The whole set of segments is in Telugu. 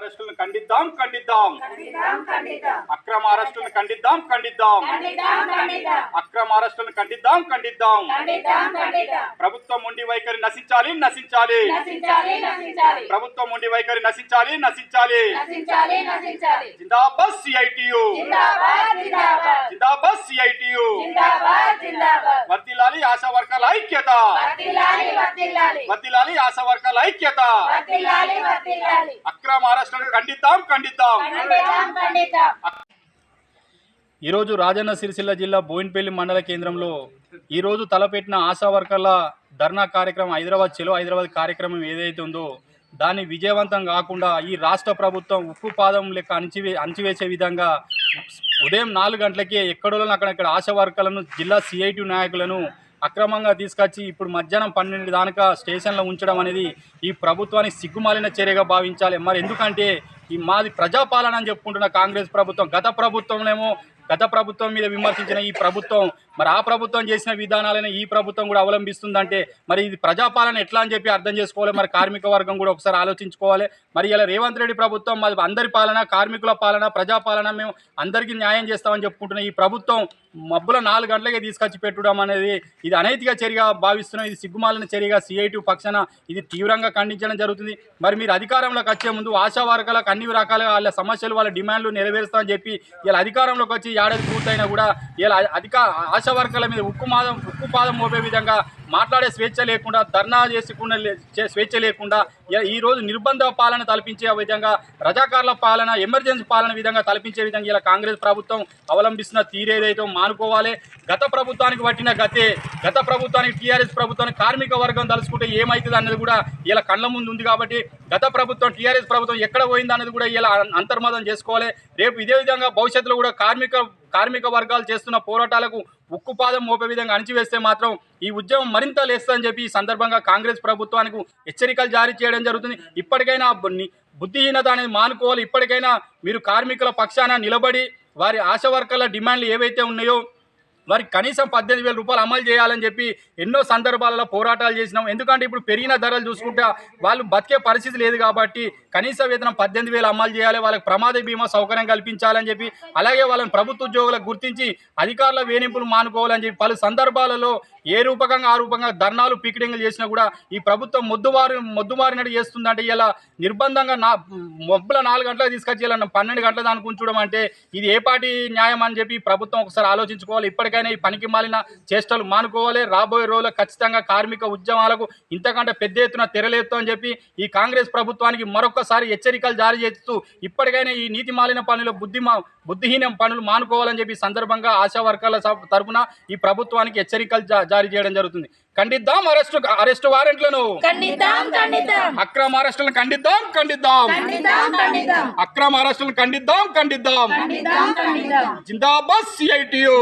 అరెస్టులను ఖండిద్దాం ఖండిద్దాం. అక్రమ అరెస్టులను ఖండిద్దాం ఖండిద్దాం. అక్రమ అరెస్టులను ఖండిద్దాం ఖండిద్దాం. ప్రభుత్వం ఉండి వైఖరి నశించాలి నశించాలి. ప్రభుత్వం ఉండి వైఖరి నశించాలి నశించాలి. జిందాబాద్ సిఐటియు. జిందాబాద్ సిఐటియు. వర్దిలాలి ఆశా వర్కర్ల ఐక్యత. వర్దిలాలి ఆశా వర్కర్ల ఐక్యత. అక్రమ అరెస్టులను ఖండిద్దాం ఖండిద్దాం. ఈరోజు రాజన్న సిరిసిల్ల జిల్లా బోయినపల్లి మండల కేంద్రంలో ఈరోజు తలపెట్టిన ఆశా వర్కర్ల ధర్నా కార్యక్రమం హైదరాబాద్ చెలో హైదరాబాద్ కార్యక్రమం ఏదైతే ఉందో దాన్ని విజయవంతం కాకుండా ఈ రాష్ట్ర ప్రభుత్వం ఉక్కు పాదం లెక్క అణిచివే అణిచివేసే విధంగా ఉదయం నాలుగు గంటలకే ఎక్కడో అక్కడక్కడ ఆశా వర్కర్లను జిల్లా సిఐటి నాయకులను అక్రమంగా తీసుకొచ్చి ఇప్పుడు మధ్యాహ్నం పన్నెండు దానిక స్టేషన్లో ఉంచడం అనేది ఈ ప్రభుత్వానికి సిగ్గుమాలిన చర్యగా భావించాలి. మరి ఎందుకంటే ఈ మాది ప్రజాపాలన అని చెప్పుకుంటున్న కాంగ్రెస్ ప్రభుత్వం గత ప్రభుత్వంలో గత ప్రభుత్వం మీద విమర్శించిన ఈ ప్రభుత్వం మరి ఆ ప్రభుత్వం చేసిన విధానాలనే ఈ ప్రభుత్వం కూడా అవలంబిస్తుందంటే మరి ఇది ప్రజాపాలన ఎట్లా అని చెప్పి అర్థం చేసుకోవాలి మరి కార్మిక వర్గం కూడా ఒకసారి ఆలోచించుకోవాలి. మరి ఇలా రేవంత్ రెడ్డి ప్రభుత్వం మరి అందరి పాలన కార్మికుల పాలన ప్రజాపాలన మేము అందరికీ న్యాయం చేస్తామని చెప్పుకుంటున్న ఈ ప్రభుత్వం మబ్బుల నాలుగు గంటలకే తీసుకొచ్చి పెట్టడం అనేది ఇది అనైతిక చర్యగా భావిస్తున్నాం. ఇది సిగ్గుమాలిన చర్యగా సిఐటి పక్షాన ఇది తీవ్రంగా ఖండించడం జరుగుతుంది. మరి మీరు అధికారంలోకి వచ్చే ముందు ఆశా వర్గాలకు అన్ని రకాలుగా వాళ్ళ సమస్యలు వాళ్ళ డిమాండ్లు నెరవేరుస్తామని చెప్పి ఇలా అధికారంలోకి వచ్చి ఏడాది పూర్తయినా కూడా ఇలా అధిక ఆశా వర్గాల మీద ఉక్కు మాదం ఉక్కు పాదం మోపే విధంగా మాట్లాడే స్వేచ్ఛ లేకుండా ధర్నా చేసుకున్న స్వేచ్ఛ లేకుండా ఈరోజు ఈ రోజు నిర్బంధ పాలన తలపించే విధంగా రజాకారుల పాలన ఎమర్జెన్సీ పాలన విధంగా తలపించే విధంగా ఇలా కాంగ్రెస్ ప్రభుత్వం అవలంబిస్తున్న తీరేదైతే మానుకోవాలి. గత ప్రభుత్వానికి పట్టిన గతే గత ప్రభుత్వానికి టీఆర్ఎస్ ప్రభుత్వానికి కార్మిక వర్గం తలుచుకుంటే ఏమవుతుంది అన్నది కూడా ఇలా కళ్ళ ముందు ఉంది కాబట్టి గత ప్రభుత్వం టీఆర్ఎస్ ప్రభుత్వం ఎక్కడ పోయింది అన్నది కూడా ఇలా అంతర్మతం చేసుకోవాలి. రేపు ఇదే విధంగా భవిష్యత్తులో కూడా కార్మిక కార్మిక వర్గాలు చేస్తున్న పోరాటాలకు ఉక్కుపాదం మోపే విధంగా అణిచివేస్తే మాత్రం ఈ ఉద్యమం మరింత లేస్తుందని చెప్పి ఈ సందర్భంగా కాంగ్రెస్ ప్రభుత్వానికి హెచ్చరికలు జారీ చేయడం జరుగుతుంది. ఇప్పటికైనా బుద్ధిహీనత అనేది మానుకోవాలి. ఇప్పటికైనా మీరు కార్మికుల పక్షాన నిలబడి వారి ఆశ వర్గాల డిమాండ్లు ఏవైతే ఉన్నాయో వారికి కనీసం పద్దెనిమిది వేల రూపాయలు అమలు చేయాలని చెప్పి ఎన్నో సందర్భాలలో పోరాటాలు చేసినాం. ఎందుకంటే ఇప్పుడు పెరిగిన ధరలు చూసుకుంటే వాళ్ళు బతికే పరిస్థితి లేదు కాబట్టి కనీస వేతనం పద్దెనిమిది వేలు అమలు చేయాలి వాళ్ళకి ప్రమాద బీమా సౌకర్యం కల్పించాలని చెప్పి అలాగే వాళ్ళని ప్రభుత్వ ఉద్యోగులకు గుర్తించి అధికారుల వేణింపులు మానుకోవాలని చెప్పి పలు సందర్భాలలో ఏ రూపకంగా ఆ రూపంగా ధర్నాలు పికెటింగ్లు చేసినా కూడా ఈ ప్రభుత్వం మొద్దువారి మొద్దుమారినట్టు చేస్తుందంటే ఇలా నిర్బంధంగా నా మొబ్బుల నాలుగు గంటలకు తీసుకొచ్చి ఇలా పన్నెండు గంటల దానికి ఉంచడం అంటే ఇది ఏ పార్టీ న్యాయం అని చెప్పి ప్రభుత్వం ఒకసారి ఆలోచించుకోవాలి. ఇప్పటికైనా ఈ పనికి మాలిన చేష్టలు మానుకోవాలి. రాబోయే రోజుల్లో ఖచ్చితంగా కార్మిక ఉద్యమాలకు ఇంతకంటే పెద్ద ఎత్తున తెరలేత్తు అని చెప్పి ఈ కాంగ్రెస్ ప్రభుత్వానికి మరొకసారి హెచ్చరికలు జారీ చేస్తూ ఇప్పటికైనా ఈ నీతి మాలిన పనులు బుద్ధి బుద్ధిహీనం పనులు మానుకోవాలని చెప్పి సందర్భంగా ఆశా వర్గాల తరఫున తరపున ఈ ప్రభుత్వానికి హెచ్చరికలు జారీ చేయడం జరుగుతుంది. ఖండిద్దాం అరెస్టు అరెస్టు వారెంట్లను. అక్రమ అరెస్టులను ఖండిద్దాం ఖండిద్దాం. అక్రమ అరెస్టులను ఖండిద్దాం ఖండిద్దాం. జిందాబాద్ సిఐటియు.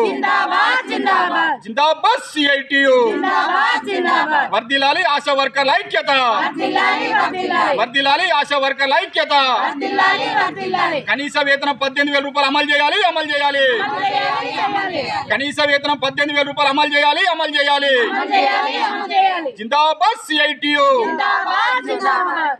జిందాబాద్ సిఐటియు. వర్దిలాలి ఆశా వర్కర్ల ఐక్యత వర్ధిల్లాలి వర్ధిల్లాలి వర్దిలాలి ఆశా వర్కర్ల ఐక్యత వర్ధిల్లాలి వర్ధిల్లాలి కనీస వేతనం పద్దెనిమిది వేల రూపాయలు అమలు చేయాలి అమలు చేయాలి అమలు చేయాలి అమలు చేయాలి కనీస వేతనం పద్దెనిమిది వేల రూపాయలు అమలు చేయాలి అమలు చేయాలి అమలు చేయాలి అమలు చేయాలి జిందాబాద్ సిఐటియు జిందాబాద్ జిందాబాద్